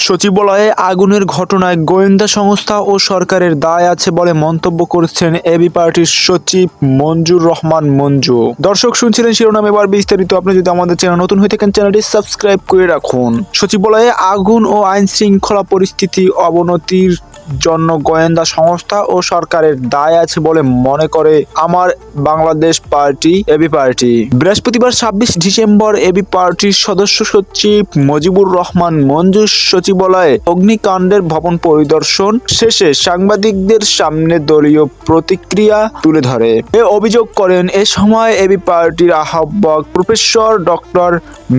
সচিবালয়ে আগুনের ঘটনায় গোয়েন্দা সংস্থা ও সরকারের দায় আছে বলে মন্তব্য করেছেন এবি পার্টির সচিব মঞ্জুর রহমান মঞ্জু। দর্শক, শুনছিলেন শিরোনাম এবার বিস্তারিত। আপনি যদি আমাদের চ্যানেল নতুন হয়ে থাকেন, চ্যানেলটি সাবস্ক্রাইব করে রাখুন। সচিবালয়ে আগুন ও আইন শৃঙ্খলা পরিস্থিতি অবনতির জন্য গোয়েন্দা সংস্থা ও সরকারের দায় আছে বলে মনে করে আমার বাংলাদেশ পার্টি, এবি পার্টি। বৃহস্পতিবার ছাব্বিশ ডিসেম্বর এবি পার্টির সদস্য সচিব মজিবুর রহমান মঞ্জু সচিবালয়ে অগ্নিকাণ্ডের ভবন পরিদর্শন শেষে সাংবাদিকদের সামনে দলীয় প্রতিক্রিয়া তুলে ধরে। এ অভিযোগ করেন, এ সময় এবি পার্টির আহ্বায়ক প্রফেসর ডক্টর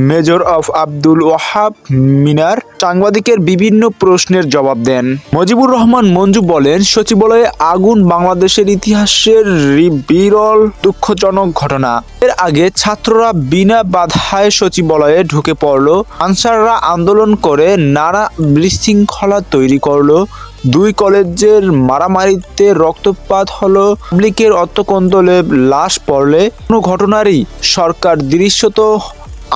মেজর অফ আব্দুল ওয়াহাব মিনার সাংবাদিকের বিভিন্ন প্রশ্নের জবাব দেন। মজিবুর রহমান মঞ্জু বলেন, সচিবালয়ে আগুন বাংলাদেশের ইতিহাসের বিরল দুঃখজনক ঘটনা। এর আগে ছাত্ররা বিনা বাধায় সচিবালয়ে ঢুকে পড়ল। আনসাররা আন্দোলন করে নানা বিশৃঙ্খলা তৈরি করল। দুই কলেজের মারামারিতে রক্তপাত হলো। পাবলিকের অত্যকন্দলে লাশ পড়লে কোনো ঘটনারই সরকার দৃশ্যত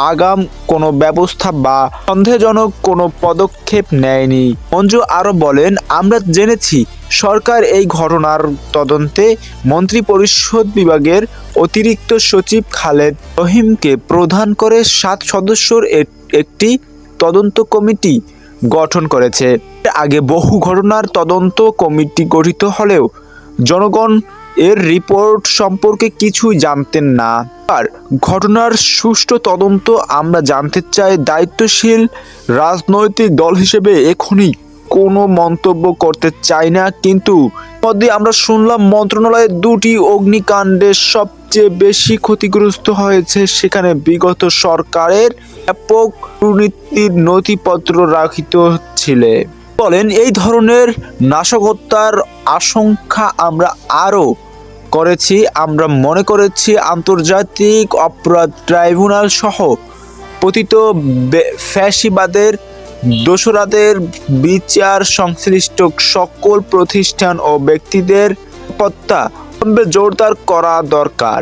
আগাম কোনো ব্যবস্থা বা সন্দেহজনক কোনো পদক্ষেপ নেয়নি। মঞ্জু আরও বলেন, আমরা জেনেছি সরকার এই ঘটনার তদন্তে মন্ত্রী পরিষদ বিভাগের অতিরিক্ত সচিব খালেদ রহিমকে প্রধান করে সাত সদস্যর একটি তদন্ত কমিটি গঠন করেছে। আগে বহু ঘটনার তদন্ত কমিটি গঠিত হলেও জনগণ এর রিপোর্ট সম্পর্কে কিছুই জানতেন না। আর ঘটনার সুষ্ঠু তদন্ত আমরা জানতে চাই দায়িত্বশীল রাজনৈতিক দল হিসেবে এখনই কোনো মন্তব্য করতে চাই না। কিন্তু মধ্যে আমরা শুনলাম, মন্ত্রণালয়ে দুটি অগ্নিকাণ্ডে সবচেয়ে বেশি ক্ষতিগ্রস্ত হয়েছে সেখানে বিগত সরকারের ব্যাপক দুর্নীতির নথিপত্র রাখিত ছিলে। বলেন, এই ধরনের নাশকতার আশঙ্কা আমরা আরও করেছি, আমরা মনে করেছি আন্তর্জাতিক অপরাধ ট্রাইব্যুনাল সহ পতিত ফ্যাসিবাদের, দোসরাদের বিচার সংশ্লিষ্ট সকল প্রতিষ্ঠান ও ব্যক্তিদের পত্তা জোরদার করা দরকার।